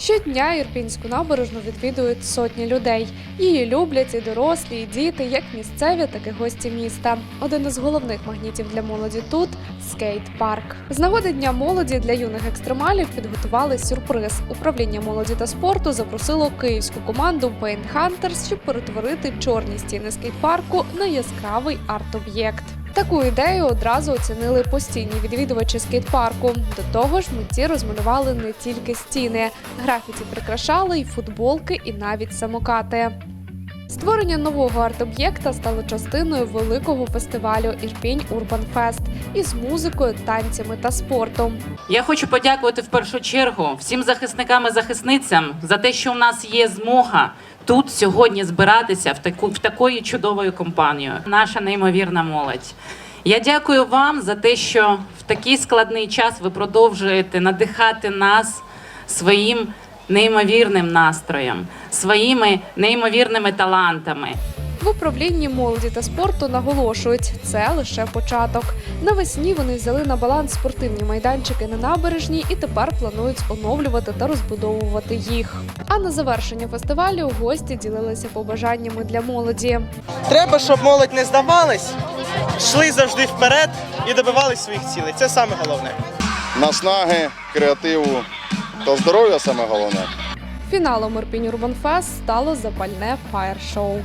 Щодня Ірпінську набережну відвідують сотні людей. Її люблять і дорослі, і діти, як місцеві, так і гості міста. Один із головних магнітів для молоді тут скейт-парк. З нагоди дня молоді для юних екстремалів підготували сюрприз. Управління молоді та спорту запросило київську команду Paint Hunters, щоб перетворити чорні стіни скейт-парку на яскравий арт-об'єкт. Таку ідею одразу оцінили постійні відвідувачі скейт-парку. До того ж, митці розмалювали не тільки стіни, графіті прикрашали й футболки, і навіть самокати. Створення нового арт-об'єкта стало частиною великого фестивалю Ірпінь Урбан Фест із музикою, танцями та спортом. Я хочу подякувати в першу чергу всім захисникам і захисницям за те, що у нас є змога тут сьогодні збиратися в таку в такою чудовою компанію. Наша неймовірна молодь. Я дякую вам за те, що в такий складний час ви продовжуєте надихати нас своїм неймовірним настроєм, своїми неймовірними талантами. В управлінні молоді та спорту наголошують, це лише початок. Навесні вони взяли на баланс спортивні майданчики на набережній і тепер планують оновлювати та розбудовувати їх. А на завершення фестивалю гості ділилися побажаннями для молоді. Треба, щоб молодь не здавалась, йшли завжди вперед і добивались своїх цілей. Це саме головне. наснаги, креативу та здоров'я саме головне. Фіналом Ірпінь Урбан Фест стало запальне фаєр-шоу.